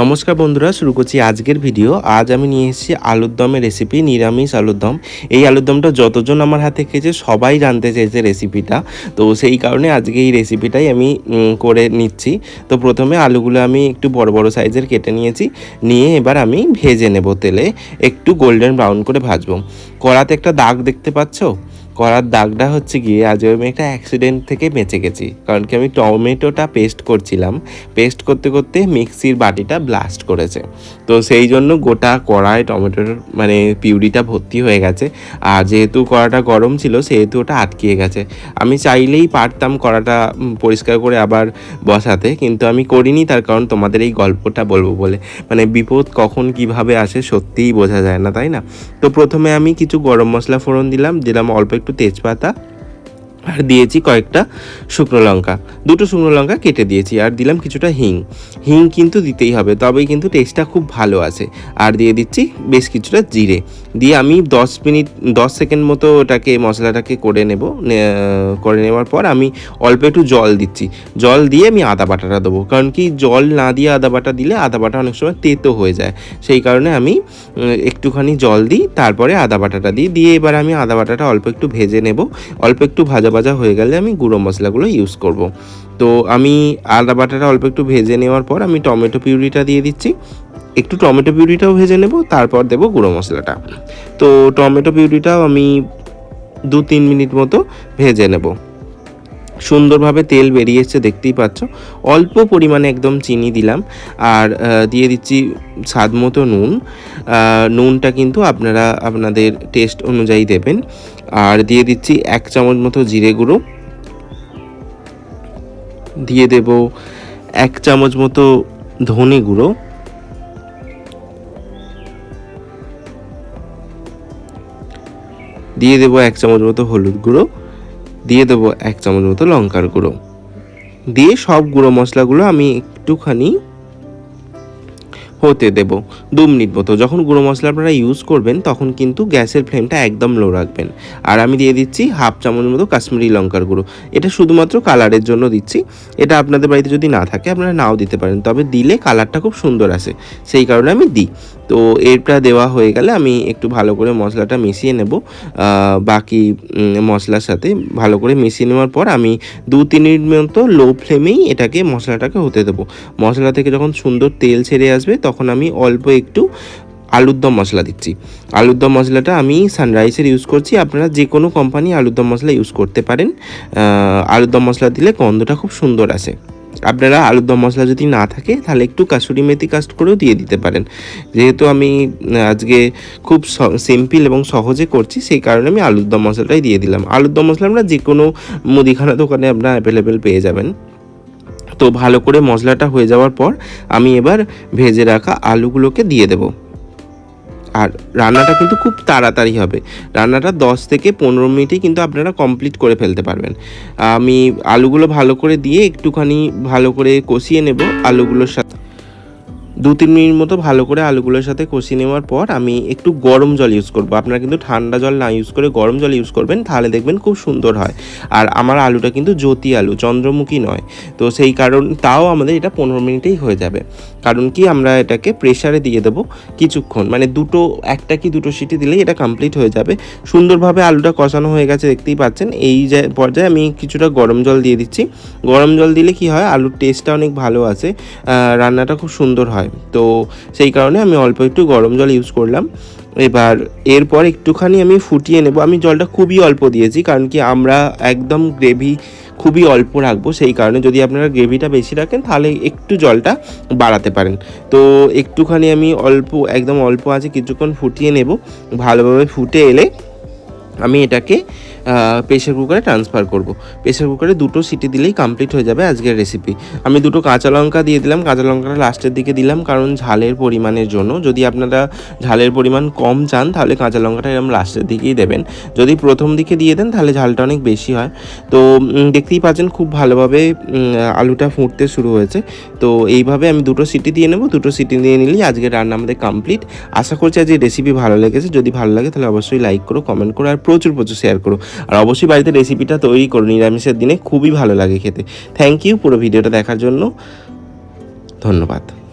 নমস্কার বন্ধুরা, শুরু করছি আজকের ভিডিও। আজ আমি নিয়ে এসেছি আলুর দমের রেসিপি নিরামিষ আলুর দম। এই আলুর দমটা যতজন আমার হাতে খেয়েছে, সবাই জানতে চেয়েছে রেসিপিটা তো সেই কারণে আজকে এই রেসিপিটাই আমি করে নিচ্ছি। তো প্রথমে আলুগুলো আমি একটু বড় বড় সাইজের কেটে নিয়েছি। নিয়ে এবার আমি ভেজে নেব তেলে। একটু গোল্ডেন ব্রাউন করে ভাজবো। কড়াতে একটা দাগ দেখতে পাচ্ছো? করার দাগটা হচ্ছে গিয়ে আজ আমি একটা অ্যাক্সিডেন্ট থেকে বেঁচে গেছি। কারণ কি আমি টমেটোটা পেস্ট করছিলাম। পেস্ট করতে করতে মিক্সির বাটিটা ব্লাস্ট করেছে। তো সেই জন্য গোটা কড়ায় টমেটোর মানে পিউরিটা ভর্তি হয়ে গেছে। আর যেহেতু কড়াটা গরম ছিল, সেহেতু ওটা আটকিয়ে গেছে। আমি চাইলেই পারতাম কড়াটা পরিষ্কার করে আবার বসাতে। কিন্তু আমি করিনি, তার কারণ তোমাদের এই গল্পটা বলব বলে। মানে বিপদ কখন কীভাবে আসে সত্যিই বোঝা যায় না, তাই না? তো প্রথমে আমি কিছু গরম মশলা ফোড়ন দিলাম। দিলাম অল্প একটু তেজপাতা আর দিয়েছি কয়েকটা শুকনো লঙ্কা। দুটো শুকনো লঙ্কা কেটে দিয়েছি আর দিলাম কিছুটা হিং। হিং কিন্তু দিতেই হবে, তবেই কিন্তু টেস্টটা খুব ভালো আছে। আর দিয়ে দিচ্ছি বেশ কিছুটা জিরে। দিয়ে আমি দশ মিনিট, দশ সেকেন্ড মতো ওটাকে, মশলাটাকে করে নেব। করে নেওয়ার পর আমি অল্প একটু জল দিচ্ছি। জল দিয়ে আমি আদা বাটাটা দেবো। কারণ কি জল না দিয়ে আদা বাটা দিলে আদা বাটা অনেক সময় তেতো হয়ে যায়। সেই কারণে আমি একটুখানি জল দিই, তারপরে আদা বাটাটা দিই। দিয়ে এবার আমি আদা বাটাটা অল্প একটু ভেজে নেব। অল্প একটু ভাজা ভাজা হয়ে গেলে আমি গুঁড়ো মশলাগুলো ইউজ করব। তো আমি আদা বাটাটা অল্প একটু ভেজে নেওয়ার পর আমি টমেটো পিউরিটা দিয়ে দিচ্ছি। একটু টমেটো পিউরিটাও ভেজে নেব, তারপর দেবো গুঁড়ো মশলাটা। তো টমেটো পিউরিটাও আমি দু তিন মিনিট মতো ভেজে নেব। সুন্দরভাবে তেল বেরিয়েছে দেখতেই পাচ্ছ। অল্প পরিমাণে একদম চিনি দিলাম, আর দিয়ে দিচ্ছি স্বাদ মতো নুন। নুনটা কিন্তু আপনারা, আপনাদের টেস্ট অনুযায়ী দেবেন। আর দিয়ে দিচ্ছি এক চামচ মতো জিরে গুঁড়ো। দিয়ে দেব এক চামচ মতো ধনে গুঁড়ো। দিয়ে দেবো এক চামচ মতো হলুদ গুঁড়ো। দিয়ে দেবো এক চামচ মতো লঙ্কার গুঁড়ো। দিয়ে সব গুঁড়ো মশলাগুলো আমি একটুখানি হতে দেব দু মিনিট মতো যখন গুঁড়ো মশলা আপনারা ইউজ করবেন, তখন কিন্তু গ্যাসের ফ্লেমটা একদম লো রাখবেন। আর আমি দিয়ে দিচ্ছি হাফ চামচ মতো কাশ্মীরি লঙ্কার গুঁড়ো। এটা শুধুমাত্র কালারের জন্য দিচ্ছি। এটা আপনাদের বাড়িতে যদি না থাকে, আপনারা নাও দিতে পারেন। তবে দিলে কালারটা খুব সুন্দর আসে। সেই কারণে আমি দিই। তো এটা দেওয়া হয়ে গেলে আমি একটু ভালো করে মশলাটা মিশিয়ে নেব। বাকি মশলার সাথে ভালো করে মিশিয়ে নেওয়ার পর আমি দু তিন মিনিট মতো লো ফ্লেমেই এটাকে, মশলাটাকে হতে দেবো। মশলা থেকে যখন সুন্দর তেল ছেড়ে আসবে, তখন আমি অল্প একটু আলুর দম মশলা দিচ্ছি। আলুর দম মশলাটা আমি সানরাইসের ইউজ করছি। আপনারা যে কোনো কোম্পানি আলুর দম মশলা ইউজ করতে পারেন। আলুর দম মশলা দিলে গন্ধটা খুব সুন্দর আসে। আপনারা আলুর দম মশলা যদি না থাকে, তাহলে একটু কাসুরি মেথি কাস্ট করেও দিয়ে দিতে পারেন। যেহেতু আমি আজকে খুব সিম্পল এবং সহজে করছি, সেই কারণে আমি আলুর দম মশলাটাই দিয়ে দিলাম। আলুর দম মশলা আমরা যে কোনো মুদিখানা দোকানে আপনারা অ্যাভেলেবেল পেয়ে যাবেন। তো ভালো করে মশলাটা হয়ে যাওয়ার পর, আমি এবার ভেজে রাখা আলুগুলোকে দিয়ে দেব। আর রান্নাটা কিন্তু খুব তাড়াতাড়ি হবে। রান্নাটা দশ থেকে পনেরো মিনিটেই কিন্তু আপনারা কমপ্লিট করে ফেলতে পারবেন। আমি আলুগুলো ভালো করে দিয়ে একটুখানি ভালো করে কষিয়ে নেব আলুগুলোর সাথে। দু তিন মিনিট মতো ভালো করে আলুগুলোর সাথে কষিয়ে নেওয়ার পর আমি একটু গরম জল ইউজ করব। আপনারা কিন্তু ঠান্ডা জল না ইউজ করে গরম জল ইউজ করবেন, তাহলে দেখবেন খুব সুন্দর হয়। আর আমার আলুটা কিন্তু জ্যোতি আলু, চন্দ্রমুখী নয়। তো সেই কারণ, তাও আমাদের এটা পনেরো মিনিটেই হয়ে যাবে। কারণ কি আমরা এটাকে প্রেশারে দিয়ে দেবো কিছুক্ষণ। মানে দুটো, একটা কি দুটো সিটি দিলেই এটা কমপ্লিট হয়ে যাবে। সুন্দরভাবে আলুটা কষানো হয়ে গেছে, দেখতেই পাচ্ছেন। এই পর্যায়ে আমি কিছুটা গরম জল দিয়ে দিচ্ছি। গরম জল দিলে কি হয়, আলুর টেস্টটা অনেক ভালো আছে রান্নাটা খুব সুন্দর হয়। তো সেই কারণে আমি অল্প একটু গরম জল ইউজ করলাম। এবার এরপর একটুখানি আমি ফুটিয়ে নেব। আমি জলটা খুবই অল্প দিয়েছি, কারণ কি আমরা একদম গ্রেভি খুবই অল্প রাখব। সেই কারণে যদি আপনারা গ্রেভিটা বেশি রাখেন, তাহলে একটু জলটা বাড়াতে পারেন। তো একটুখানি আমি অল্প, একদম অল্প আছে কিছুক্ষণ ফুটিয়ে নেব। ভালোভাবে ফুটে এলে আমি এটাকে প্রেশার কুকারে ট্রান্সফার করব। প্রেশার কুকারে দুটো সিটি দিলেই কমপ্লিট হয়ে যাবে আজকের রেসিপি আমি দুটো কাঁচা লঙ্কা দিয়ে দিলাম। কাঁচা লঙ্কাটা লাস্টের দিকে দিলাম কারণ ঝালের পরিমাণের জন্য। যদি আপনারা ঝালের পরিমাণ কম চান, তাহলে কাঁচা লঙ্কাটা এরকম লাস্টের দিকেই দেবেন। যদি প্রথম দিকে দিয়ে দেন, তাহলে ঝালটা অনেক বেশি হয়। তো দেখতেই পাচ্ছেন খুব ভালোভাবে আলুটা ফুটতে শুরু হয়েছে। তো, এইভাবে আমি দুটো সিটি দিয়ে নেব। দুটো সিটি দিয়ে নিলেই আজকে রান্না আমাদের কমপ্লিট আশা করছি আজ এই রেসিপি ভালো লেগেছে। যদি ভালো লাগে, তাহলে অবশ্যই লাইক করো কমেন্ট করো, আর প্রচুর প্রচুর শেয়ার করো। আর অবশ্যই বাড়িতে রেসিপিটা তৈরি করো, নিরামিষের দিনে খুবই ভালো লাগে খেতে। থ্যাংক ইউ পুরো ভিডিওটা দেখার জন্য। ধন্যবাদ।